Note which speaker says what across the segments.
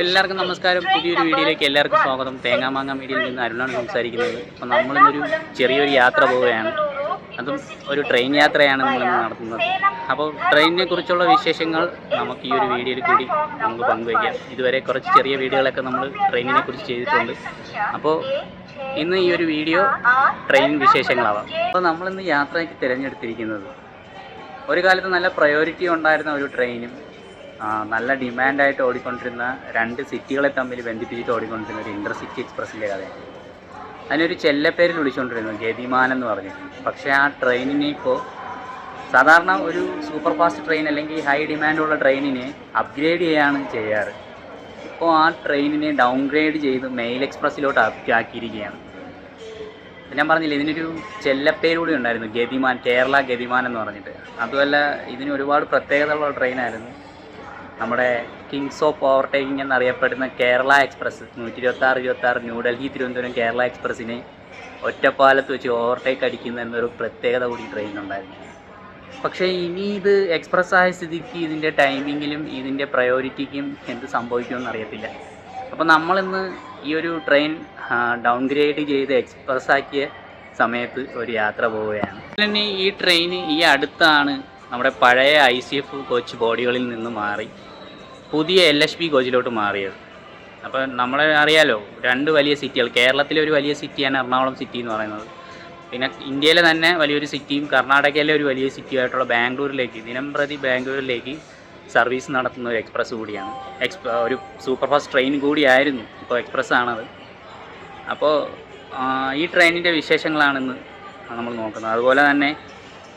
Speaker 1: എല്ലാവർക്കും നമസ്കാരം. പുതിയൊരു വീഡിയോയിലേക്ക് എല്ലാവർക്കും സ്വാഗതം. തേങ്ങാമാങ്ങ മീഡിയയിൽ നിന്ന് അരുണാണ് സംസാരിക്കുന്നത്. അപ്പം നമ്മളിന്നൊരു ചെറിയൊരു യാത്ര പോവുകയാണ്. അതും ഒരു ട്രെയിൻ യാത്രയാണ് നമ്മളിന്ന് നടത്തുന്നത്. അപ്പോൾ ട്രെയിനിനെ കുറിച്ചുള്ള വിശേഷങ്ങൾ നമുക്ക് ഈ ഒരു വീഡിയോയിൽ കൂടി നമുക്ക് പങ്കുവയ്ക്കാം. ഇതുവരെ കുറച്ച് ചെറിയ വീഡിയോകളൊക്കെ നമ്മൾ ട്രെയിനിനെ കുറിച്ച് ചെയ്തിട്ടുണ്ട്. അപ്പോൾ ഇന്ന് ഈ ഒരു വീഡിയോ ട്രെയിൻ വിശേഷങ്ങളാവാം. അപ്പോൾ നമ്മളിന്ന് യാത്രയ്ക്ക് തിരഞ്ഞെടുത്തിരിക്കുന്നത് ഒരു കാലത്ത് നല്ല പ്രയോറിറ്റി ഉണ്ടായിരുന്ന ഒരു ട്രെയിനും നല്ല ഡിമാൻഡായിട്ട് ഓടിക്കൊണ്ടിരുന്ന രണ്ട് സിറ്റികളെ തമ്മിൽ ബന്ധിപ്പിച്ചിട്ട് ഓടിക്കൊണ്ടിരുന്ന ഒരു ഇന്റർസിറ്റി എക്സ്പ്രസിന്റെ കഥയാണ്. അതിനൊരു ചെല്ലപ്പേരിൽ വിളിച്ചുകൊണ്ടിരുന്നു ഗതിമാൻ എന്ന് പറഞ്ഞു. പക്ഷേ ആ ട്രെയിനിനെ ഇപ്പോൾ സാധാരണ ഒരു സൂപ്പർ ഫാസ്റ്റ് ട്രെയിൻ അല്ലെങ്കിൽ ഹൈ ഡിമാൻഡുള്ള ട്രെയിനിനെ അപ്ഗ്രേഡ് ചെയ്യാണ് ചെയ്യാറ്. ഇപ്പോൾ ആ ട്രെയിനിനെ ഡൗൺഗ്രേഡ് ചെയ്ത് മെയിൽ എക്സ്പ്രസ്സിലോട്ട് ആക്കി- ആക്കിയിരിക്കുകയാണ്. ഞാൻ പറഞ്ഞില്ല ഇതിനൊരു കൂടി ഉണ്ടായിരുന്നു ഗതിമാൻ കേരള ഗതിമാൻ എന്ന് പറഞ്ഞിട്ട്. അതുമല്ല ഇതിന് ഒരുപാട് പ്രത്യേകതയുള്ള ട്രെയിനായിരുന്നു നമ്മുടെ കിങ്സ് ഓഫ് ഓവർടേക്കിംഗ് എന്നറിയപ്പെടുന്ന കേരള എക്സ്പ്രസ് നൂറ്റി ഇരുപത്തി ആറ് ഇരുപത്തി ആറ് ന്യൂഡൽഹി തിരുവനന്തപുരം കേരള എക്സ്പ്രസ്സിനെ ഒറ്റപ്പാലത്ത് വെച്ച് ഓവർടേക്ക് അടിക്കുന്ന എന്നൊരു പ്രത്യേകത കൂടി ട്രെയിനുണ്ടായിരുന്നു പക്ഷേ ഇനി ഇത് എക്സ്പ്രസ് ആയ സ്ഥിതിക്ക് ഇതിന്റെ ടൈമിങ്ങിലും ഇതിന്റെ പ്രയോറിറ്റിക്കും എന്ത് സംഭവിക്കുമെന്ന് അറിയത്തില്ല. അപ്പോൾ നമ്മളിന്ന് ഈ ഒരു ട്രെയിൻ ഡൗൺഗ്രേഡ് ചെയ്ത് എക്സ്പ്രസ് ആക്കിയ സമയത്ത് ഒരു യാത്ര പോവുകയാണ്. തന്നെ ഈ ട്രെയിൻ ഈ അടുത്താണ് നമ്മുടെ പഴയ ഐ സി എഫ് കോച്ച് ബോഡികളിൽ നിന്ന് മാറി. പുതിയ എൽ എച്ച് ബി കോച്ചിലോട്ട് മാറിയത്. അപ്പോൾ നമ്മളെ അറിയാലോ രണ്ട് വലിയ സിറ്റികൾ കേരളത്തിലെ ഒരു വലിയ സിറ്റിയാണ് എറണാകുളം സിറ്റി എന്ന് പറയുന്നത്. പിന്നെ ഇന്ത്യയിലെ തന്നെ വലിയൊരു സിറ്റിയും കർണാടകയിലെ ഒരു വലിയ സിറ്റിയായിട്ടുള്ള ബാംഗ്ലൂരിലേക്ക് ദിനം പ്രതി ബാംഗ്ലൂരിലേക്ക് സർവീസ് നടത്തുന്ന ഒരു എക്സ്പ്രസ് കൂടിയാണ്. എക്സ്പ ഒരു സൂപ്പർ ഫാസ്റ്റ് ട്രെയിൻ കൂടിയായിരുന്നു ഇപ്പോൾ എക്സ്പ്രസ് ആണത്. അപ്പോൾ ഈ ട്രെയിനിന്റെ വിശേഷങ്ങളാണെന്ന് നമ്മൾ നോക്കുന്നത്. അതുപോലെ തന്നെ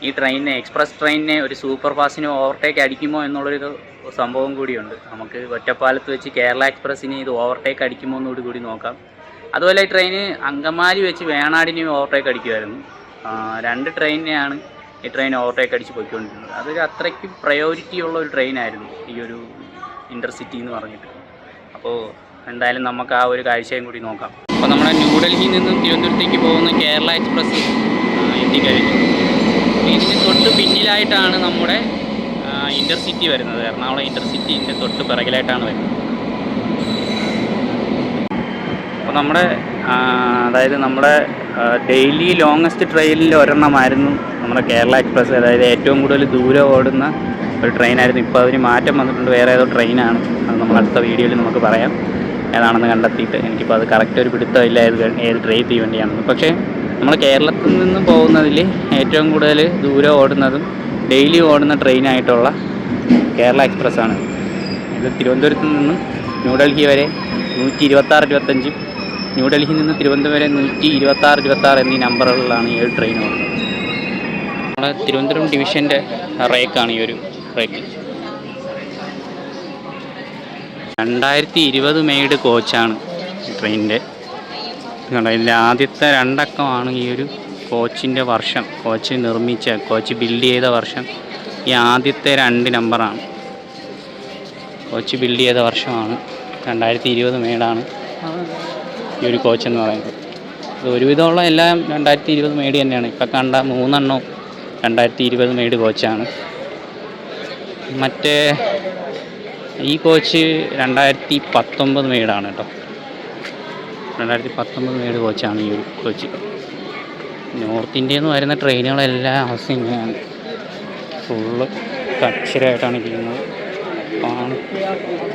Speaker 1: ഈ ട്രെയിനിനെ എക്സ്പ്രസ് ട്രെയിനിനെ ഒരു സൂപ്പർ ഫാസ്റ്റിനെ ഓവർടേക്ക് അടിക്കുമോ എന്നുള്ളൊരു സംഭവം കൂടിയുണ്ട്. നമുക്ക് ഒറ്റപ്പാലത്ത് വെച്ച് കേരള എക്സ്പ്രസ്സിന് ഇത് ഓവർടേക്ക് അടിക്കുമോ കൂടി നോക്കാം. അതുപോലെ ഈ ട്രെയിന് അങ്കമാലി വെച്ച് വേണാടിനെയും ഓവർടേക്ക് അടിക്കുമായിരുന്നു. രണ്ട് ട്രെയിനിനെയാണ് ഈ ട്രെയിൻ ഓവർടേക്ക് അടിച്ച് പോയിക്കൊണ്ടിരുന്നത്. അതൊരു അത്രയ്ക്ക് പ്രയോറിറ്റി ഉള്ള ഒരു ട്രെയിനായിരുന്നു ഈ ഒരു ഇന്റർസിറ്റി എന്ന് പറഞ്ഞിട്ട്. അപ്പോൾ എന്തായാലും നമുക്ക് ആ ഒരു കാഴ്ചയും കൂടി നോക്കാം. അപ്പോൾ നമ്മുടെ ന്യൂഡൽഹിയിൽ നിന്നും തിരുവനന്തപുരത്തേക്ക് പോകുന്ന കേരള എക്സ്പ്രസ് എത്തിക്കഴിഞ്ഞു ഇതിന് തൊട്ട് പിന്നിലായിട്ടാണ് നമ്മുടെ ഇന്റർസിറ്റി വരുന്നത്. എറണാകുളം ഇന്റർസിറ്റിന്റെ തൊട്ട് പിറകിലായിട്ടാണ് വരുന്നത്. അപ്പോൾ നമ്മുടെ അതായത് നമ്മുടെ ഡെയിലി ലോങ്ങസ്റ്റ് ട്രെയിനിൽ ഒരെണ്ണമായിരുന്നു നമ്മുടെ കേരള എക്സ്പ്രസ്. അതായത് ഏറ്റവും കൂടുതൽ ദൂരം ഓടുന്ന ഒരു ട്രെയിനായിരുന്നു. ഇപ്പോൾ അതിന് മാറ്റം വന്നിട്ടുണ്ട്. വേറെ ഏതോ ട്രെയിനാണ്. അത് നമ്മൾ അടുത്ത വീഡിയോയിൽ നമുക്ക് പറയാം. ഏതാണെന്ന് കണ്ടെത്തിയിട്ട് എനിക്കിപ്പോൾ അത് കറക്റ്റ് ഒരു പിടുത്തമില്ല ഏത് ഏത് ട്രെയിൻ തീവണ്ടിയാണെന്ന്. പക്ഷേ നമ്മൾ കേരളത്തിൽ നിന്നും പോകുന്നതിൽ ഏറ്റവും കൂടുതൽ ദൂരം ഓടുന്നതും ഡെയിലി ഓടുന്ന ട്രെയിനായിട്ടുള്ള കേരള എക്സ്പ്രസ് ആണ്. ഇത് തിരുവനന്തപുരത്ത് നിന്നും ന്യൂഡൽഹി വരെ നൂറ്റി ഇരുപത്താറ് ഇരുപത്തഞ്ചും ന്യൂഡൽഹിയിൽ നിന്ന് തിരുവനന്തപുരം വരെ നൂറ്റി ഇരുപത്താറ് ഇരുപത്താറ് എന്നീ നമ്പറുകളിലാണ് ഈ ഒരു ട്രെയിൻ ഓടുന്നത് നമ്മുടെ തിരുവനന്തപുരം ഡിവിഷന്റെ റേക്കാണ് ഈ ഒരു റേക്ക് രണ്ടായിരത്തി ഇരുപത് മെയ്ഡ് കോച്ചാണ് ട്രെയിനിന്റെ ഇതിന്റെ ആദ്യത്തെ രണ്ടക്കമാണ് ഈ ഒരു കോച്ചിന്റെ വർഷം. കോച്ച് നിർമ്മിച്ച കോച്ച് ബിൽഡ് ചെയ്ത വർഷം. ഈ ആദ്യത്തെ രണ്ട് നമ്പറാണ്. കോച്ച് ബിൽഡ് ചെയ്ത വർഷമാണ്. രണ്ടായിരത്തി ഇരുപത് മേടാണ്. ഈ ഒരു കോച്ച് എന്ന് പറയുന്നത്. ഇത് ഒരുവിധമുള്ള എല്ലാം രണ്ടായിരത്തി ഇരുപത് മേടി തന്നെയാണ്. ഇപ്പം കണ്ട മൂന്നെണ്ണവും രണ്ടായിരത്തി ഇരുപത് മേട് കോച്ചാണ് മറ്റേ ഈ കോച്ച് രണ്ടായിരത്തി പത്തൊമ്പത് മേടാണ് കേട്ടോ. രണ്ടായിരത്തി പത്തൊമ്പത് മേട് കോച്ചാണ് ഈ ഒരു കോച്ച് നോർത്ത് ഇന്ത്യയിൽ നിന്ന് വരുന്ന ട്രെയിനുകളെല്ലാം അവസ്ഥ ഫുള്ള് കക്ഷരായിട്ടാണ് ഇരിക്കുന്നത് ആണ്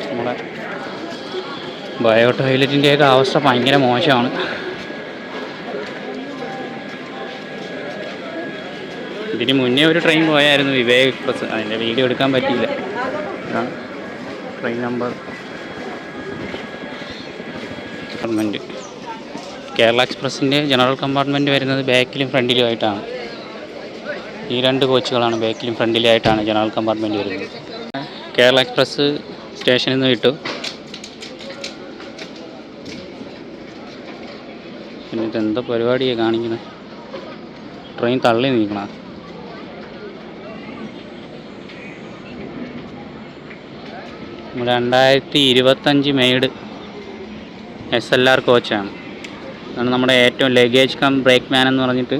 Speaker 1: നമ്മുടെ ബയോ ടോയ്ലറ്റിന്റെയൊക്കെ അവസ്ഥ ഭയങ്കര മോശമാണ്. ഇതിന് മുന്നേ ഒരു ട്രെയിൻ പോയായിരുന്നു വിവേക് എക്സ്പ്രസ് അതിന്റെ വീഡിയോ എടുക്കാൻ പറ്റിയില്ല. ഇതാണ് ട്രെയിൻ നമ്പർ കമ്പാർട്ട്മെന്റ് കേരള എക്സ്പ്രസ്സിന്റെ ജനറൽ കമ്പാർട്ട്മെന്റ് വരുന്നത് ബാക്കിലും ഫ്രണ്ടിലുമായിട്ടാണ് ഈ രണ്ട് കോച്ചുകളാണ് ബാക്കിലും ഫ്രണ്ടിലായിട്ടാണ് ജനറൽ കമ്പാർട്ട്മെന്റ് വരുന്നത്. കേരള എക്സ്പ്രസ് സ്റ്റേഷനിൽ നിന്ന് വിട്ടു പിന്നെ ഇതെന്താ പരിപാടിയാണ് കാണിക്കുന്നത്? ട്രെയിൻ തള്ളി നീക്കണ രണ്ടായിരത്തി ഇരുപത്തഞ്ച് മെയ്ഡ് എസ് എൽ ആർ കോച്ചാണ്. അതാണ് നമ്മുടെ ഏറ്റവും ലഗേജ് കം ബ്രേക്ക് മാൻ എന്ന് പറഞ്ഞിട്ട്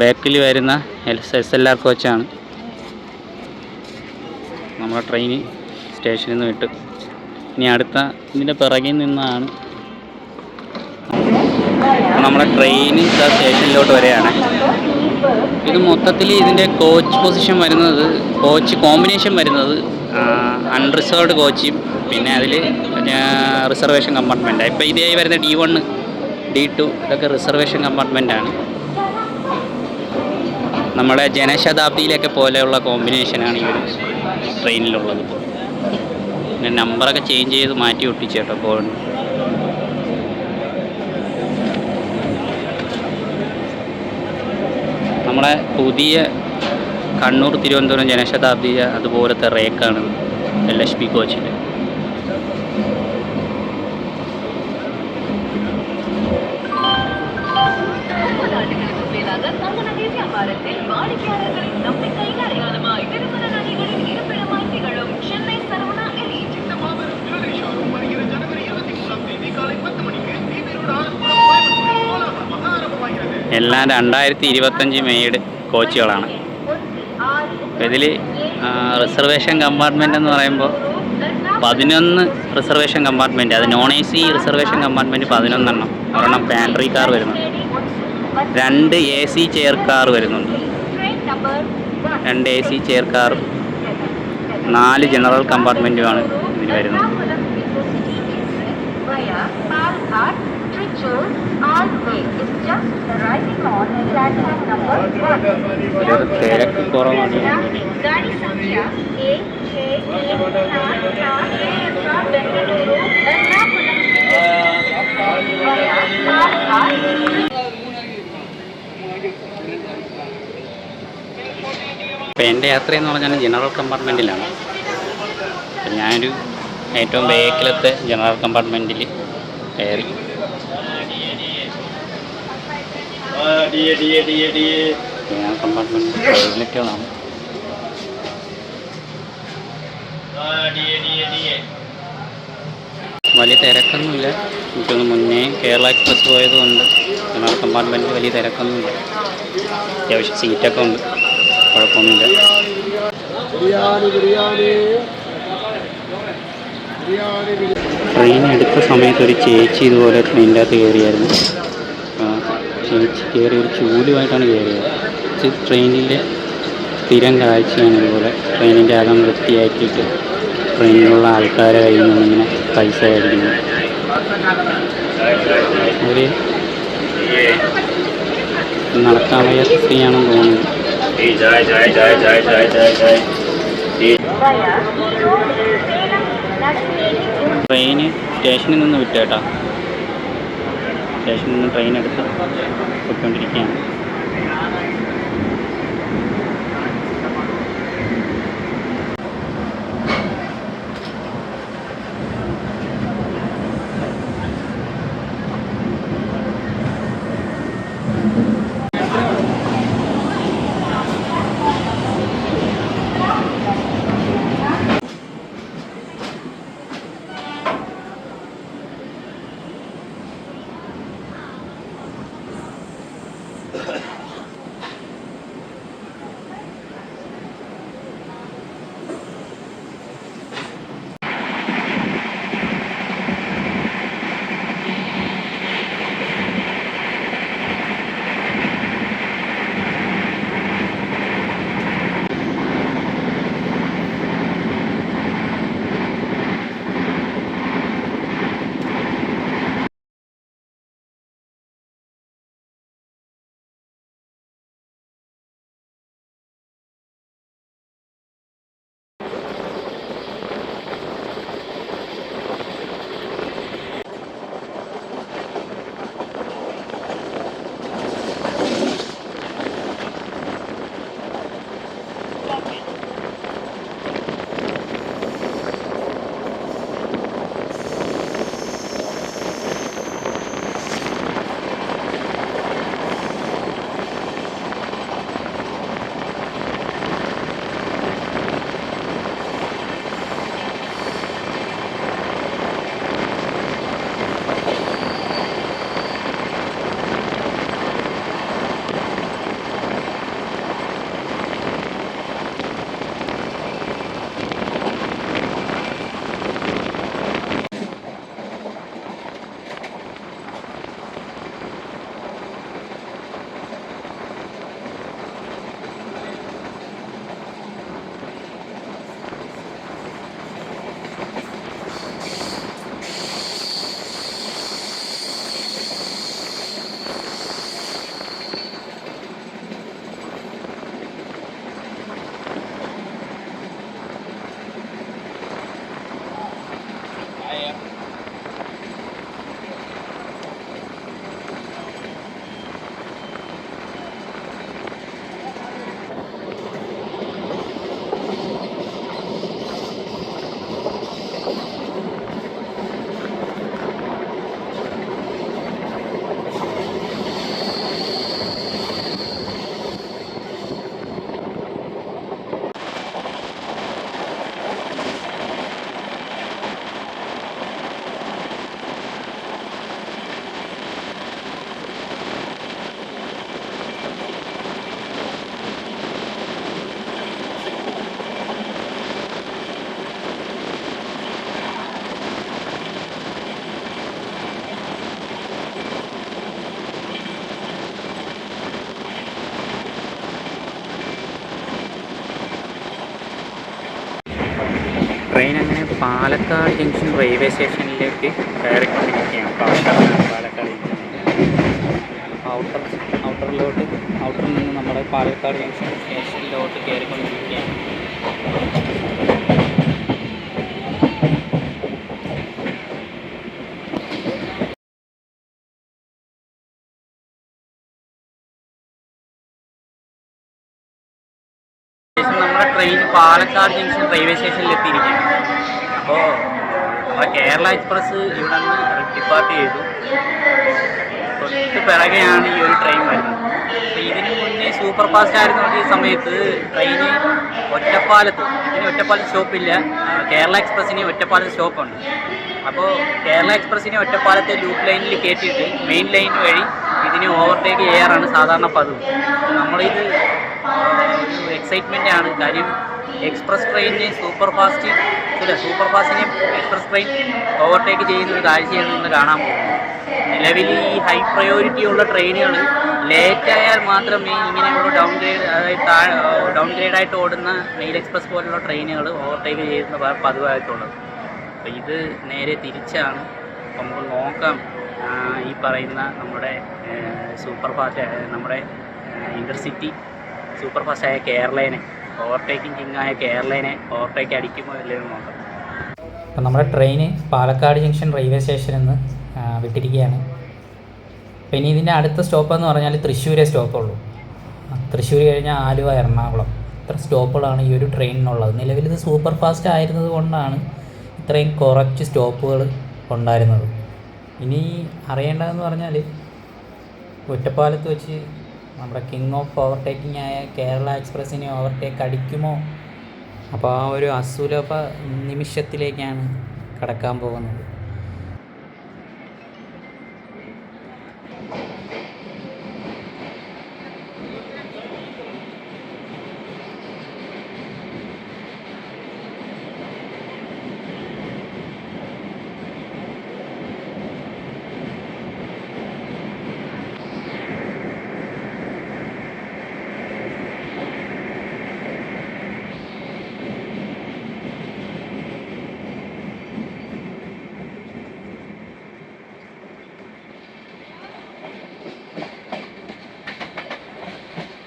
Speaker 1: ബാക്കിൽ വരുന്ന എസ് എൽ ആർ കോച്ചാണ്. നമ്മുടെ ട്രെയിൻ സ്റ്റേഷനിൽ നിന്ന് വിട്ട്. ഇനി അടുത്ത ഇതിന്റെ പിറകിൽ നിന്നാണ് നമ്മുടെ ട്രെയിൻ സ്റ്റേഷനിലോട്ട് വരെയാണ് ഇത് മൊത്തത്തിൽ ഇതിന്റെ കോച്ച് പൊസിഷൻ വരുന്നത് കോച്ച് കോമ്പിനേഷൻ വരുന്നത് അൺറിസർവ്ഡ് കോച്ചും പിന്നെ അതിൽ റിസർവേഷൻ കമ്പാർട്ട്മെന്റാണ് ഇപ്പോൾ ഇതേ വരുന്ന ഡി വൺ ഡി ടു ഇതൊക്കെ റിസർവേഷൻ കമ്പാർട്ട്മെന്റാണ് നമ്മുടെ ജനശതാബ്ദിയിലൊക്കെ പോലെയുള്ള കോമ്പിനേഷനാണ് ഈ ഒരു ട്രെയിനിലുള്ളത്. പിന്നെ നമ്പറൊക്കെ ചേഞ്ച് ചെയ്ത് മാറ്റി ഒട്ടിച്ചേട്ടോ നമ്മളെ പുതിയ കണ്ണൂർ തിരുവനന്തപുരം ജനശതാബ്ദി അതുപോലത്തെ റേക്കാണ് എൽ എച്ച് പി
Speaker 2: കോച്ചിന്റെ.
Speaker 1: എല്ലാം രണ്ടായിരത്തി ഇരുപത്തഞ്ച് മെയ്ഡ് കോച്ചുകളാണ്. ഇതിൽ റിസർവേഷൻ കമ്പാർട്ട്മെന്റ് എന്ന് പറയുമ്പോൾ പതിനൊന്ന് റിസർവേഷൻ കമ്പാർട്ട്മെന്റ് അത് non A C reservation compartment പതിനൊന്നെണ്ണം. ഒരെണ്ണം പാൻട്രി കാർ വരുന്നുണ്ട്. രണ്ട് എ സി ചെയർ കാർ വരുന്നുണ്ട്. രണ്ട് എ സി ചെയർ കാർ നാല് ജനറൽ കമ്പാർട്ട്മെന്റുമാണ് ഇതിന് വരുന്നത്. തിരക്ക് കുറവാണ്. ഇപ്പം എന്റെ യാത്രയെന്ന് പറഞ്ഞാൽ ജനറൽ കമ്പാർട്ട്മെന്റിലാണ് ഞാനൊരു ഏറ്റവും ബേക്കിലത്തെ ജനറൽ കമ്പാർട്ട്മെന്റിൽ കയറി. ജനറൽ കമ്പാർട്ട്മെന്റ് ടോയ്ലറ്റുകളാണ് വലിയ തിരക്കൊന്നുമില്ല. എനിക്കൊന്ന് മുന്നേ കേരള എക്സ്പ്രസ് പോയതുകൊണ്ട് ഞങ്ങളുടെ കമ്പാർട്ട്മെന്റിൽ വലിയ തിരക്കൊന്നുമില്ല. അത്യാവശ്യം സീറ്റൊക്കെ ഉണ്ട്. കുഴപ്പമൊന്നുമില്ല. ട്രെയിൻ എടുത്ത സമയത്ത് ഒരു ചേച്ചി ഇതുപോലെ ട്രെയിനിന്റെ അകത്ത് കയറിയായിരുന്നു. കയറി ഒരു ചൂലുമായിട്ടാണ് കയറിയത്. ഇത് ട്രെയിനിന്റെ സ്ഥിരം കാഴ്ചയാണ് ഇതുപോലെ. ട്രെയിനിന്റെ അകം വൃത്തിയാക്കിയിട്ട് ട്രെയിനിലുള്ള ആൾക്കാരെ കയ്യിൽ നിന്നിങ്ങനെ പൈസ ആയിരിക്കുന്നു ഒരു നടക്കാൻ വയ്യ സ്ത്രീയാണെന്ന് തോന്നുന്നു. ട്രെയിന് സ്റ്റേഷനിൽ നിന്ന് വിട്ടേട്ടാ. സ്റ്റേഷനിൽ നിന്ന് ട്രെയിൻ എടുത്ത് പോയിക്കൊണ്ടിരിക്കുകയാണ്. ട്രെയിൻ അങ്ങനെ പാലക്കാട് ജംഗ്ഷൻ റെയിൽവേ സ്റ്റേഷനിലേക്ക് കയറിക്കൊണ്ടിരിക്കുകയാണ്. പാലക്കാട് പാലക്കാട് ജംഗ്ഷൻ ഔട്ടർ ഔട്ടറിലോട്ട് ഔട്ടറിൽ നിന്ന് നമ്മുടെ പാലക്കാട് ജംഗ്ഷൻ സ്റ്റേഷനിലോട്ട് കയറിക്കൊണ്ടിരിക്കുകയാണ്. നമ്മുടെ ട്രെയിൻ പാലക്കാട് ജംഗ്ഷൻ റെയിൽവേ സ്റ്റേഷനിൽ എത്തിയിരിക്കുകയാണ്. അപ്പോൾ ആ കേരള എക്സ്പ്രസ് ഇവിടെ നിന്ന് ഡിപ്പാർട്ട് ചെയ്തു. തൊട്ട് പിറകെയാണ് ഈ ഒരു ട്രെയിൻ വരുന്നത്. അപ്പോൾ ഇതിന് മുന്നേ സൂപ്പർ ഫാസ്റ്റ് ആയിരുന്നു ഈ സമയത്ത് ട്രെയിന് ഒറ്റപ്പാലത്ത്. ഇതിന് ഒറ്റപ്പാലത്ത് സ്റ്റോപ്പില്ല കേരള എക്സ്പ്രസ്സിന് ഒറ്റപ്പാലത്ത് സ്റ്റോപ്പുണ്ട് അപ്പോൾ കേരള എക്സ്പ്രസ്സിനെ ഒറ്റപ്പാലത്തെ ലൂപ്പ് ലൈനിൽ കയറ്റിയിട്ട് മെയിൻ ലൈൻ വഴി ഇതിനെ ഓവർടേക്ക് ചെയ്യാറാണ് സാധാരണ പതിവ്. നമ്മളിത് എക്സൈറ്റ്മെന്റ് ആണ്. കാര്യം എക്സ്പ്രസ് ട്രെയിനിനെ സൂപ്പർ ഫാസ്റ്റ് ഇല്ല സൂപ്പർ ഫാസ്റ്റിനെ എക്സ്പ്രസ് ട്രെയിൻ ഓവർടേക്ക് ചെയ്യുന്ന ഒരു കാഴ്ചയാണ് ഇന്ന് കാണാൻ പോകുന്നത്. നിലവിൽ ഈ ഹൈ പ്രയോറിറ്റി ഉള്ള ട്രെയിനുകൾ ലേറ്റ് ആയാൽ മാത്രമേ ഇങ്ങനെയുള്ള ഡൗൺ ഗ്രേഡ് അതായത് താഴെ ഡൗൺ ഗ്രേഡായിട്ട് ഓടുന്ന മെയിൽ എക്സ്പ്രസ് പോലുള്ള ട്രെയിനുകൾ ഓവർടേക്ക് ചെയ്യുന്ന പതിവായിട്ടുള്ളത്. അപ്പോൾ ഇത് നേരെ തിരിച്ചാണ്. അപ്പോൾ നമുക്ക് നോക്കാം. ഈ പറയുന്ന നമ്മുടെ സൂപ്പർ ഫാസ്റ്റ് നമ്മുടെ ഇന്റർസിറ്റി സൂപ്പർ ഫാസ്റ്റായ കേരളേനെ ഓവർടേക്കിംഗ് കിങ്ങായ കേരളേനെ ഓവർടേക്ക് അടിക്കുമോ ഇല്ലയോ നോക്കാം. അപ്പം നമ്മുടെ ട്രെയിന് പാലക്കാട് ജംഗ്ഷൻ റെയിൽവേ സ്റ്റേഷനിൽ നിന്ന് വിട്ടിരിക്കുകയാണ്. അപ്പം ഇനി ഇതിന്റെ അടുത്ത സ്റ്റോപ്പ് എന്ന് പറഞ്ഞാൽ തൃശ്ശൂരേ സ്റ്റോപ്പുള്ളൂ തൃശ്ശൂർ കഴിഞ്ഞാൽ ആലുവ എറണാകുളം. ഇത്ര സ്റ്റോപ്പുകളാണ് ഈ ഒരു ട്രെയിനിനുള്ളത് നിലവിൽ ഇത് സൂപ്പർ ഫാസ്റ്റ് ആയിരുന്നത് കൊണ്ടാണ് ഇത്രയും കുറച്ച് സ്റ്റോപ്പുകൾ ഉണ്ടായിരുന്നത്. ഇനി അറിയേണ്ടതെന്ന് പറഞ്ഞാൽ ഒറ്റപ്പാലത്ത് വെച്ച് നമ്മുടെ കിങ് ഓഫ് ഓവർടേക്കിംഗ് ആയ കേരള എക്സ്പ്രസ്സിനെ ഓവർടേക്ക് അടിക്കുമോ? അപ്പോൾ ആ ഒരു അസുലഭ നിമിഷത്തിലേക്കാണ് കടക്കാൻ പോകുന്നത്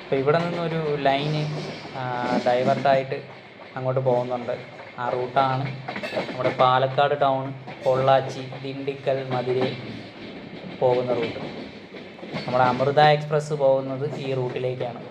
Speaker 1: അപ്പോൾ ഇവിടെ നിന്നൊരു ലൈന് ഡൈവേർട്ടായിട്ട് അങ്ങോട്ട് പോകുന്നുണ്ട്. ആ റൂട്ടാണ് നമ്മുടെ പാലക്കാട് ടൗൺ പൊള്ളാച്ചി ദിണ്ടിക്കൽ മധുരൈ പോകുന്ന റൂട്ട് നമ്മുടെ അമൃത എക്സ്പ്രസ് പോകുന്നത് ഈ റൂട്ടിലേക്കാണ്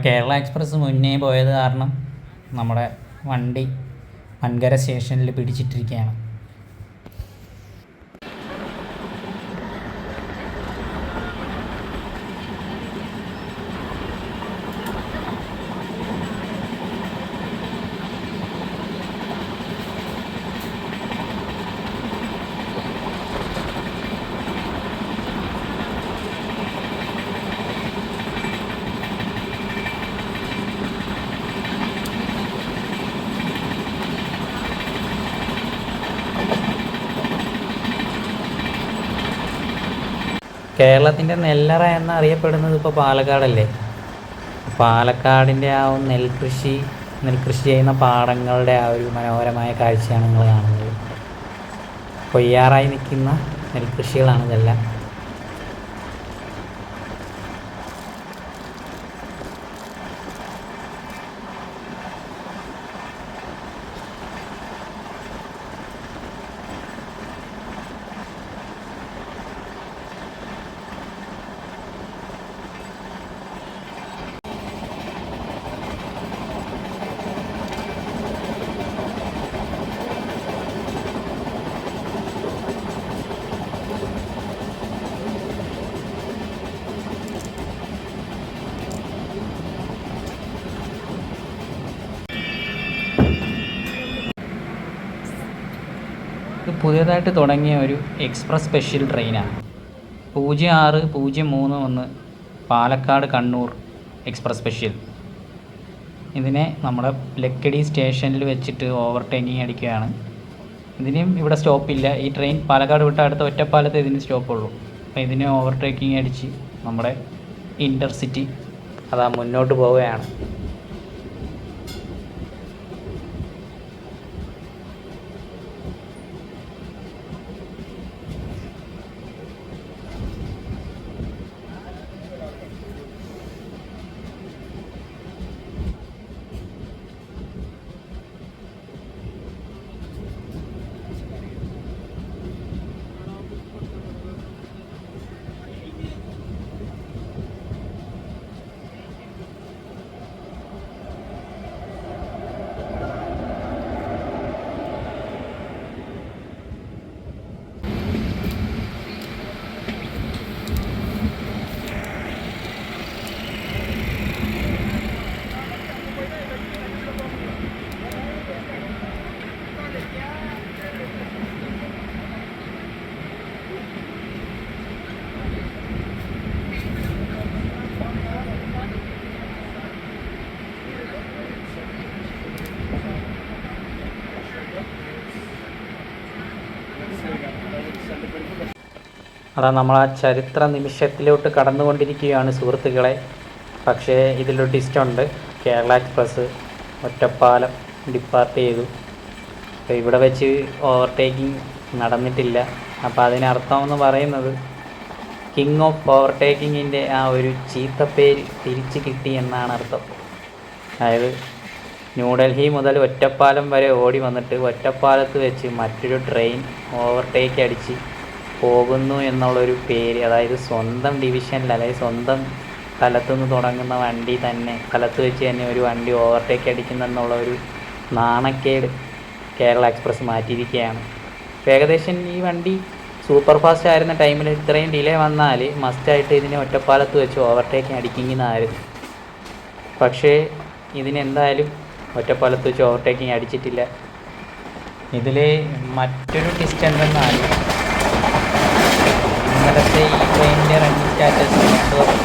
Speaker 1: നമ്മുടെ കേരള എക്സ്പ്രസ് മുന്നേ പോയത് കാരണം നമ്മുടെ വണ്ടി വൻകര സ്റ്റേഷനിൽ പിടിച്ചിട്ടിരിക്കുകയാണ്. കേരളത്തിന്റെ നെല്ലറ എന്നറിയപ്പെടുന്നത് ഇപ്പോൾ പാലക്കാടല്ലേ? പാലക്കാടിന്റെ ആ നെൽകൃഷി നെൽകൃഷി ചെയ്യുന്ന പാടങ്ങളുടെ ആ ഒരു മനോഹരമായ കാഴ്ചയാണ് നിങ്ങൾ കാണുന്നത്. കൊയ്യാറായി നിൽക്കുന്ന നെൽകൃഷികളാണ് ഇതെല്ലാം. പുതിയതായിട്ട് തുടങ്ങിയ ഒരു എക്സ്പ്രസ് സ്പെഷ്യൽ ട്രെയിനാണ്. പൂജ്യം ആറ് പൂജ്യം മൂന്ന് ഒന്ന് പാലക്കാട് കണ്ണൂർ എക്സ്പ്രസ് സ്പെഷ്യൽ. ഇതിനെ നമ്മുടെ ലക്കടി സ്റ്റേഷനിൽ വെച്ചിട്ട് ഓവർടേക്കിംഗ് അടിക്കുകയാണ്. ഇതിനും ഇവിടെ സ്റ്റോപ്പില്ല. ഈ ട്രെയിൻ പാലക്കാട് വിട്ട അടുത്ത ഒറ്റപ്പാലത്ത് ഇതിന് സ്റ്റോപ്പുള്ളൂ. അപ്പോൾ ഇതിനെ ഓവർടേക്കിംഗ് അടിച്ച് നമ്മുടെ ഇന്റർസിറ്റി അതാ മുന്നോട്ട് പോവുകയാണ്. അതാ നമ്മൾ ആ ചരിത്ര നിമിഷത്തിലോട്ട് കടന്നുകൊണ്ടിരിക്കുകയാണ് സുഹൃത്തുക്കളെ. പക്ഷേ ഇതിലൊരു ടിസ്റ്റുണ്ട് കേരള എക്സ്പ്രസ് ഒറ്റപ്പാലം ഡിപ്പാർട്ട് ചെയ്തു. അപ്പോൾ ഇവിടെ വെച്ച് ഓവർടേക്കിംഗ് നടന്നിട്ടില്ല. അപ്പോൾ അതിനർത്ഥം എന്ന് പറയുന്നത് കിങ് ഓഫ് ഓവർടേക്കിങ്ങിന്റെ ആ ഒരു ചീത്തപ്പേര് തിരിച്ച് കിട്ടി എന്നാണ് അർത്ഥം. അതായത് ന്യൂഡൽഹി മുതൽ ഒറ്റപ്പാലം വരെ ഓടി വന്നിട്ട് ഒറ്റപ്പാലത്ത് വെച്ച് മറ്റൊരു ട്രെയിൻ ഓവർടേക്ക് അടിച്ച് പോകുന്നു എന്നുള്ളൊരു പേര് അതായത് സ്വന്തം ഡിവിഷനിൽ അല്ലെങ്കിൽ സ്വന്തം സ്ഥലത്തു നിന്ന് തുടങ്ങുന്ന വണ്ടി തന്നെ സ്ഥലത്ത് വെച്ച് തന്നെ ഒരു വണ്ടി ഓവർടേക്ക് അടിക്കുന്നെന്നുള്ള ഒരു നാണക്കേട് കേരള എക്സ്പ്രസ് മാറ്റിയിരിക്കുകയാണ്. ഏകദേശം ഈ വണ്ടി സൂപ്പർ ഫാസ്റ്റ് ആയിരുന്ന ടൈമിൽ ഇത്രയും ഡിലേ വന്നാൽ മസ്റ്റായിട്ട് ഇതിനെ ഒറ്റപ്പാലത്ത് വെച്ച് ഓവർടേക്ക് അടിക്കുന്നതായിരുന്നു. പക്ഷേ ഇതിനെന്തായാലും ഒറ്റപ്പാലത്ത് വെച്ച് ഓവർടേക്കിംഗ് അടിച്ചിട്ടില്ല. ഇതിൽ മറ്റൊരു ഡിസ്റ്റൻസ് എന്തെന്നാൽ ഇന്നലത്തെ ഈ ട്രെയിനിന്റെ റണ്ണിങ് സ്റ്റാറ്റസ്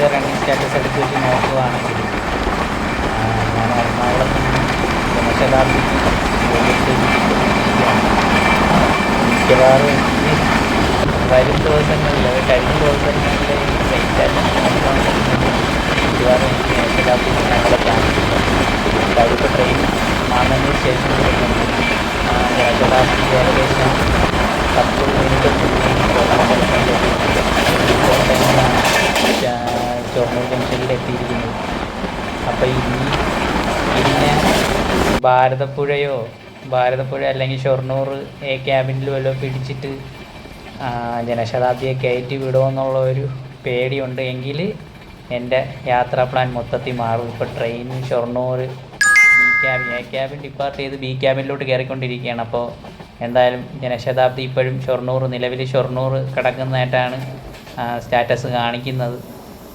Speaker 1: ദിവസത്തെ റണ്ണിങ് സ്റ്റാറ്റസ് എടുത്ത് വെച്ച് നോക്കുകയാണെങ്കിൽ ഞാൻ എറണാകുളത്ത് ജനശതാബ്ദി മിക്കവാറും എനിക്ക് വരും ദിവസങ്ങളിൽ കഴിഞ്ഞ ദിവസങ്ങളിൽ മിക്കവാറും എനിക്ക് ജനശതാബ്ദി ഞങ്ങളുടെ ചാൻസ് അടുത്ത ട്രെയിൻ മാന്നന്നൂർ സ്റ്റേഷനിൽ ഏകദേശം ഷൊർണൂർ ജംഗ്ഷനിൽ എത്തിയിരിക്കുന്നത് അപ്പോൾ ഇനി ഇതിനെ ഭാരതപ്പുഴയോ ഭാരതപ്പുഴ അല്ലെങ്കിൽ ഷൊർണൂർ ക്യാബിനിൽ വല്ലതും പിടിച്ചിട്ട് ജനശതാബ്ദിയെ കയറ്റി വിടുമെന്നുള്ള ഒരു പേടിയുണ്ട് എങ്കിൽ എന്റെ യാത്രാ പ്ലാൻ മൊത്തത്തിൽ മാറും. ഇപ്പോൾ train Shoranur B cabin A cabin depart ചെയ്ത് ബി ക്യാബിനിലോട്ട് കയറിക്കൊണ്ടിരിക്കുകയാണ്. അപ്പോൾ എന്തായാലും ജനശതാബ്ദി ഇപ്പോഴും ഷൊർണൂർ നിലവിൽ ഷൊർണൂർ കിടക്കുന്നതായിട്ടാണ് സ്റ്റാറ്റസ് കാണിക്കുന്നത്.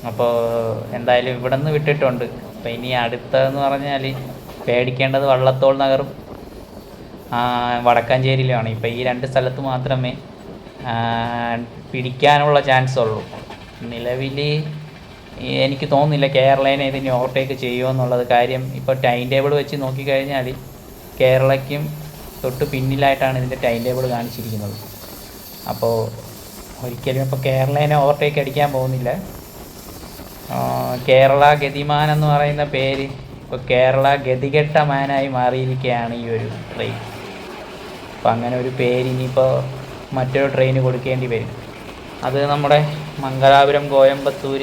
Speaker 1: അപ്പോൾ എന്തായാലും ഇവിടെ നിന്ന് വിട്ടിട്ടുണ്ട്. അപ്പോൾ ഇനി അടുത്തതെന്ന് പറഞ്ഞാൽ പേടിക്കേണ്ടത് വള്ളത്തോൾ നഗറും വടക്കാഞ്ചേരിയിലുമാണ് ഇപ്പോൾ ഈ രണ്ട് സ്ഥലത്ത് മാത്രമേ പിടിക്കാനുള്ള ചാൻസ് ഉള്ളൂ. നിലവിൽ എനിക്ക് തോന്നുന്നില്ല കേരളേനെ ഇതിന് ഓവർടേക്ക് ചെയ്യുമോ എന്നുള്ളത് കാര്യം ഇപ്പോൾ ടൈം ടേബിൾ വെച്ച് നോക്കിക്കഴിഞ്ഞാൽ കേരളയ്ക്കും തൊട്ട് പിന്നിലായിട്ടാണ് ഇതിന്റെ ടൈം ടേബിൾ കാണിച്ചിരിക്കുന്നത്. അപ്പോൾ ഒരിക്കലും ഇപ്പോൾ കേരളേനെ ഓവർടേക്ക് അടിക്കാൻ പോകുന്നില്ല. കേരള ഗതിമാൻ എന്ന് പറയുന്ന പേര് ഇപ്പോൾ കേരള ഗതികെട്ട മാനായി മാറിയിരിക്കുകയാണ് ഈ ഒരു ട്രെയിൻ അപ്പോൾ അങ്ങനെ ഒരു പേര് ഇനിയിപ്പോൾ മറ്റൊരു ട്രെയിന് കൊടുക്കേണ്ടി വരും. അത് നമ്മുടെ മംഗലാപുരം കോയമ്പത്തൂർ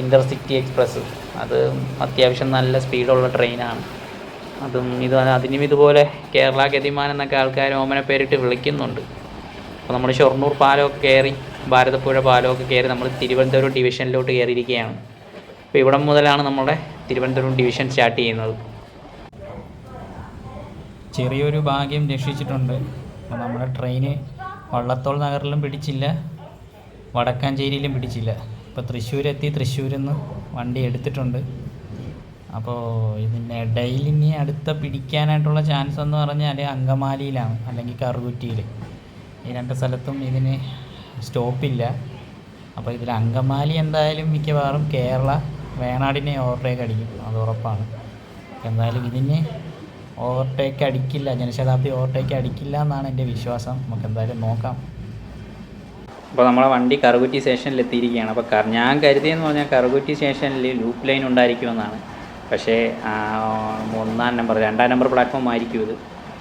Speaker 1: ഇന്റർസിറ്റി എക്സ്പ്രസ് അത് അത്യാവശ്യം നല്ല സ്പീഡുള്ള ട്രെയിനാണ് അതും ഇത് അതിനും ഇതുപോലെ കേരള ഗതിമാൻ എന്നൊക്കെ ആൾക്കാർ ഓമന പേരിട്ട് വിളിക്കുന്നുണ്ട്. അപ്പോൾ നമ്മൾ ഷൊർണൂർ പാലമൊക്കെ കയറി ഭാരതപ്പുഴ പാലമൊക്കെ കയറി നമ്മൾ തിരുവനന്തപുരം ഡിവിഷനിലോട്ട് കയറിയിരിക്കുകയാണ്. അപ്പോൾ ഇവിടം മുതലാണ് നമ്മുടെ തിരുവനന്തപുരം ഡിവിഷൻ സ്റ്റാർട്ട് ചെയ്യുന്നത്. ചെറിയൊരു ഭാഗ്യം രക്ഷിച്ചിട്ടുണ്ട്. അപ്പോൾ നമ്മുടെ ട്രെയിന് വള്ളത്തോൾ നഗറിലും പിടിച്ചില്ല. വടക്കാഞ്ചേരിയിലും പിടിച്ചില്ല. ഇപ്പോൾ തൃശ്ശൂരെത്തി തൃശ്ശൂരിൽ നിന്ന് വണ്ടി എടുത്തിട്ടുണ്ട്. അപ്പോൾ ഇതിന്റെ ഡെയിലി ഇനി അടുത്ത പിടിക്കാനായിട്ടുള്ള ചാൻസ് എന്ന് പറഞ്ഞാൽ അങ്കമാലിയിലാണ് അല്ലെങ്കിൽ കറുകുറ്റിയിൽ ഈ രണ്ട് സ്ഥലത്തും ഇതിന് സ്റ്റോപ്പില്ല. അപ്പോൾ ഇതിൽ അങ്കമാലി എന്തായാലും മിക്കവാറും കേരള വേണാടിനെ ഓവർടേക്ക് അടിക്കും. അത് ഉറപ്പാണ്. എന്തായാലും ഇതിന് ഓവർടേക്ക് അടിക്കില്ല. ജനശതാബ്ദി ഓവർടേക്ക് അടിക്കില്ല എന്നാണ് എന്റെ വിശ്വാസം. നമുക്ക് എന്തായാലും നോക്കാം. അപ്പോൾ നമ്മളെ വണ്ടി കറുകുറ്റി സ്റ്റേഷനിൽ എത്തിയിരിക്കുകയാണ്. അപ്പോൾ ഞാൻ കരുതിയെന്ന് പറഞ്ഞാൽ കറുകുറ്റി സ്റ്റേഷനിൽ ലൂപ്പ് ലൈൻ ഉണ്ടായിരിക്കുമെന്നാണ്. പക്ഷേ ഒന്നാം നമ്പർ രണ്ടാം നമ്പർ പ്ലാറ്റ്ഫോം ആയിരിക്കും ഇത്.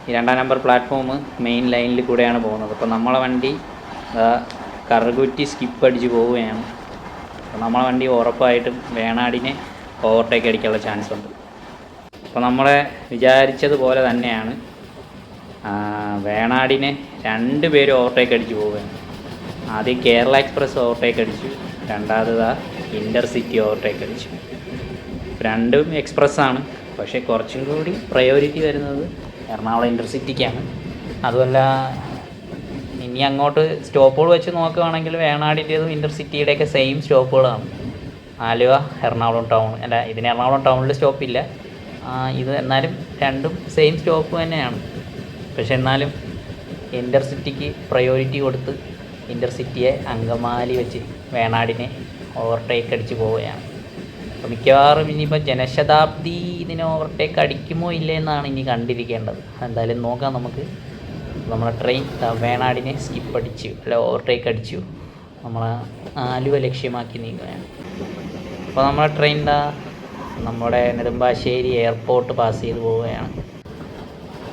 Speaker 1: ഈ രണ്ടാം നമ്പർ പ്ലാറ്റ്ഫോം മെയിൻ ലൈനിൽ കൂടെയാണ് പോകുന്നത്. അപ്പോൾ നമ്മളെ വണ്ടി കറുകുറ്റി സ്കിപ്പ് അടിച്ച് പോവുകയാണ്. അപ്പോൾ നമ്മളെ വണ്ടി ഉറപ്പായിട്ടും വേണാടിനെ ഓവർടേക്ക് അടിക്കാനുള്ള ചാൻസ് ഉണ്ട്. അപ്പോൾ നമ്മളെ വിചാരിച്ചതുപോലെ തന്നെയാണ് വേണാടിനെ രണ്ട് പേര് ഓവർടേക്ക് അടിച്ച് പോവുകയാണ്. ആദ്യം കേരള എക്സ്പ്രസ് ഓവർടേക്ക് അടിച്ചു രണ്ടാമത് ഇന്റർസിറ്റി ഓവർടേക്ക് അടിച്ചു. രണ്ടും എക്സ്പ്രസ്സാണ് പക്ഷേ കുറച്ചും കൂടി പ്രയോറിറ്റി വരുന്നത് എറണാകുളം ഇന്റർസിറ്റിക്കാണ് അതുമല്ല ഇനി അങ്ങോട്ട് സ്റ്റോപ്പുകൾ വെച്ച് നോക്കുകയാണെങ്കിൽ വേണാടിന്റെതും ഇന്റർസിറ്റിയുടെയൊക്കെ സെയിം സ്റ്റോപ്പുകളാണ്. ആലുവ എറണാകുളം ടൗൺ അല്ല ഇതിന് എറണാകുളം ടൗണിൽ സ്റ്റോപ്പില്ല ഇത് എന്നാലും രണ്ടും സെയിം സ്റ്റോപ്പ് തന്നെയാണ്. പക്ഷെ എന്നാലും ഇന്റർസിറ്റിക്ക് പ്രയോറിറ്റി കൊടുത്ത് ഇന്റർസിറ്റിയെ അങ്കമാലി വെച്ച് വേണാടിനെ ഓവർടേക്ക് അടിച്ച് പോവുകയാണ്. അപ്പോൾ മിക്കവാറും ഇനിയിപ്പോൾ ജനശതാബ്ദി ഇതിനെ ഓവർടേക്ക് അടിക്കുമോ ഇല്ലേ എന്നാണ് ഇനി കണ്ടിരിക്കേണ്ടത്. എന്തായാലും നോക്കാം നമുക്ക്. നമ്മളെ ട്രെയിൻ വേണാടിനെ സ്കിപ്പ് അടിച്ചു അല്ല ഓവർടേക്ക് അടിച്ചു. നമ്മളെ ആലുവ ലക്ഷ്യമാക്കി നീങ്ങുകയാണ്. അപ്പോൾ നമ്മളെ ട്രെയിൻ എന്താ നമ്മുടെ നെടുമ്പാശ്ശേരി എയർപോർട്ട് പാസ് ചെയ്ത് പോവുകയാണ്.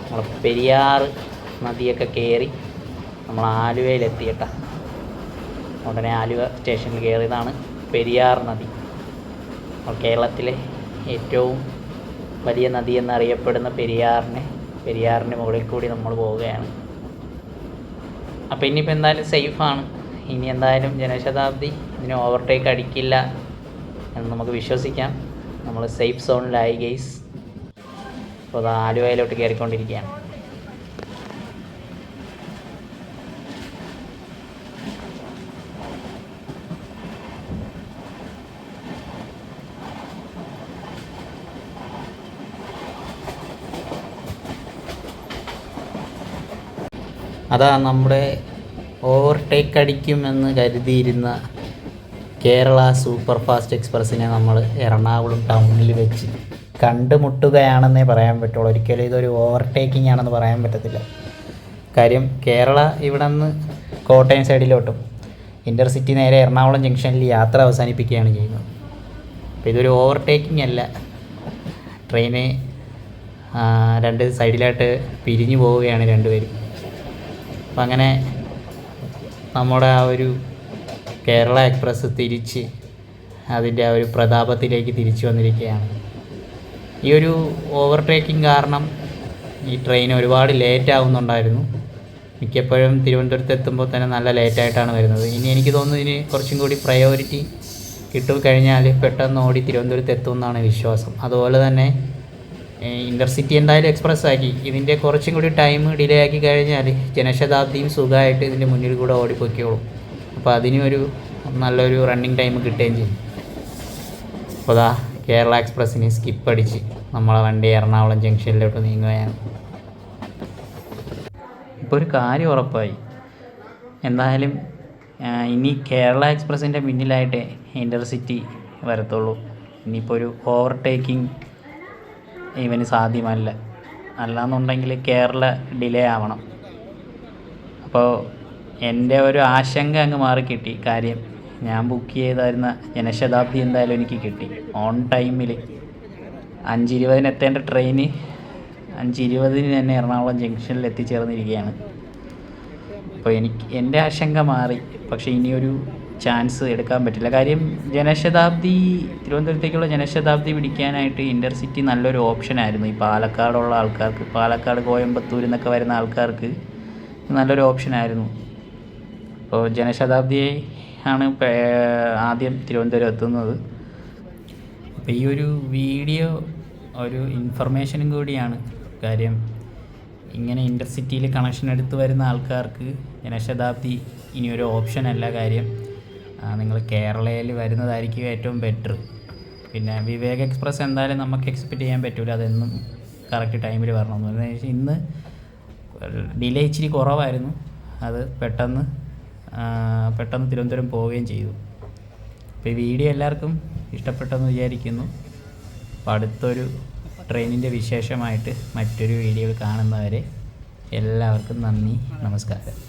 Speaker 1: നമ്മൾ പെരിയാർ നദിയൊക്കെ കയറി നമ്മൾ ആലുവയിലെത്തിയിട്ട ഉടനെ ആലുവ സ്റ്റേഷനിൽ കയറിയതാണ് പെരിയാർ നദി. കേരളത്തിലെ ഏറ്റവും വലിയ നദി എന്നറിയപ്പെടുന്ന പെരിയാറിനെ പെരിയാറിന്റെ മുകളിൽ കൂടി നമ്മൾ പോവുകയാണ്. അപ്പോൾ ഇനിയിപ്പോൾ എന്തായാലും സേഫാണ് ഇനി എന്തായാലും ജനശതാബ്ദി ഇതിനെ ഓവർടേക്ക് അടിക്കില്ല എന്ന് നമുക്ക് വിശ്വസിക്കാം. നമ്മൾ സേഫ് സോണിലായി ഗെയ്സ് അപ്പോൾ അത് ആലുവയിലോട്ട് കയറിക്കൊണ്ടിരിക്കുകയാണ് അതാ നമ്മുടെ ഓവർടേക്ക് അടിക്കുമെന്ന് കരുതിയിരുന്ന കേരള സൂപ്പർ ഫാസ്റ്റ് എക്സ്പ്രസ്സിനെ നമ്മൾ എറണാകുളം ടൗണിൽ വെച്ച് കണ്ടുമുട്ടുകയാണെന്നേ പറയാൻ പറ്റുള്ളൂ. ഒരിക്കലും ഇതൊരു ഓവർടേക്കിംഗ് ആണെന്ന് പറയാൻ പറ്റത്തില്ല. കാര്യം കേരള ഇവിടെ നിന്ന് കോട്ടയം സൈഡിലോട്ടും ഇന്റർസിറ്റി നേരെ എറണാകുളം ജംഗ്ഷനിൽ യാത്ര അവസാനിപ്പിക്കുകയാണ് ചെയ്യുന്നത്. അപ്പോൾ ഇതൊരു ഓവർടേക്കിംഗ് അല്ല. ട്രെയിന് രണ്ട് സൈഡിലായിട്ട് പിരിഞ്ഞു പോവുകയാണ് രണ്ടുപേരും. അപ്പം അങ്ങനെ നമ്മുടെ ആ ഒരു കേരള എക്സ്പ്രസ് തിരിച്ച് അതിന്റെ ആ ഒരു പ്രതാപത്തിലേക്ക് തിരിച്ചു വന്നിരിക്കുകയാണ്. ഈ ഒരു ഓവർടേക്കിംഗ് കാരണം ഈ ട്രെയിൻ ഒരുപാട് ലേറ്റ് ആവുന്നുണ്ടായിരുന്നു. മിക്കപ്പോഴും തിരുവനന്തപുരത്ത് എത്തുമ്പോൾ തന്നെ നല്ല ലേറ്റായിട്ടാണ് വരുന്നത്. ഇനി എനിക്ക് തോന്നുന്നു ഇനി കുറച്ചും കൂടി പ്രയോറിറ്റി കിട്ടും കഴിഞ്ഞാൽ പെട്ടെന്ന് ഓടി തിരുവനന്തപുരത്ത് എത്തുമെന്നാണ് വിശ്വാസം. അതുപോലെ തന്നെ ഇന്റർസിറ്റി എന്തായാലും എക്സ്പ്രസ് ആക്കി ഇതിന്റെ കുറച്ചും കൂടി ടൈം ഡിലേ ആക്കി കഴിഞ്ഞാൽ ജനശതാബ്ദിയും സുഖമായിട്ട് ഇതിന്റെ മുന്നിൽ കൂടെ ഓടിപ്പോയിക്കോളും. അപ്പോൾ അതിനും ഒരു നല്ലൊരു റണ്ണിങ് ടൈം കിട്ടുകയും ചെയ്യും. അപ്പോൾ അതാ കേരള എക്സ്പ്രസ്സിന് സ്കിപ്പ് അടിച്ച് നമ്മളെ വണ്ടി എറണാകുളം ജംഗ്ഷനിലോട്ട് നീങ്ങുകയാണ്. ഇപ്പോൾ ഒരു കാര്യം ഉറപ്പായി. എന്തായാലും ഇനി കേരള എക്സ്പ്രസ്സിന്റെ മുന്നിലായിട്ടേ ഇന്റർസിറ്റി വരത്തുള്ളൂ. ഇനിയിപ്പോൾ ഒരു ഓവർടേക്കിംഗ് ഇവന് സാധ്യമല്ല. അല്ലാന്നുണ്ടെങ്കിൽ കേരള ഡിലേ ആവണം. അപ്പോൾ എന്റെ ഒരു ആശങ്ക അങ്ങ് മാറിക്കിട്ടി കാര്യം ഞാൻ ബുക്ക് ചെയ്തായിരുന്ന ജനശതാബ്ദി എന്തായാലും എനിക്ക് കിട്ടി. ഓൺ ടൈമിൽ അഞ്ച് ഇരുപതിന് എത്തേണ്ട ട്രെയിന് അഞ്ച് ഇരുപതിന് തന്നെ എറണാകുളം ജംഗ്ഷനിൽ എത്തിച്ചേർന്നിരിക്കുകയാണ്. അപ്പോൾ എനിക്ക് എന്റെ ആശങ്ക മാറി. പക്ഷേ ഇനിയൊരു ചാൻസ് എടുക്കാൻ പറ്റില്ല. കാര്യം ജനശതാബ്ദി തിരുവനന്തപുരത്തേക്കുള്ള ജനശതാബ്ദി പിടിക്കാനായിട്ട് ഇന്റർസിറ്റി നല്ലൊരു ഓപ്ഷൻ ആയിരുന്നു. ഈ പാലക്കാടുള്ള ആൾക്കാർക്ക് പാലക്കാട് കോയമ്പത്തൂർ എന്നൊക്കെ വരുന്ന ആൾക്കാർക്ക് നല്ലൊരു ഓപ്ഷൻ ആയിരുന്നു. അപ്പോൾ ജനശതാബ്ദി ആണ് ആദ്യം തിരുവനന്തപുരം എത്തുന്നത്. അപ്പോൾ ഈ ഒരു വീഡിയോ ഒരു ഇൻഫർമേഷനും കൂടിയാണ്. കാര്യം ഇങ്ങനെ ഇന്റർസിറ്റിയിൽ കണക്ഷൻ എടുത്ത് വരുന്ന ആൾക്കാർക്ക് ജനശതാബ്ദി ഇനിയൊരു അല്ല കാര്യം. നിങ്ങൾ കേരളയിൽ വരുന്നതായിരിക്കും ഏറ്റവും ബെറ്റർ പിന്നെ വിവേക് എക്സ്പ്രസ് എന്തായാലും നമുക്ക് എക്സ്പെക്റ്റ് ചെയ്യാൻ പറ്റില്ല അതെന്നും കറക്റ്റ് ടൈമിൽ വരണം എന്ന് ഇന്ന് ഡിലേ ഇച്ചിരി കുറവായിരുന്നു. അത് പെട്ടെന്ന് പെട്ടെന്ന് തിരുവനന്തപുരം പോവുകയും ചെയ്തു. അപ്പോൾ ഈ വീഡിയോ എല്ലാവർക്കും ഇഷ്ടപ്പെട്ടെന്ന് വിചാരിക്കുന്നു. അപ്പോൾ അടുത്തൊരു ട്രെയിനിന്റെ വിശേഷമായിട്ട് മറ്റൊരു വീഡിയോ കാണുന്നവരെ എല്ലാവർക്കും നന്ദി നമസ്കാരം.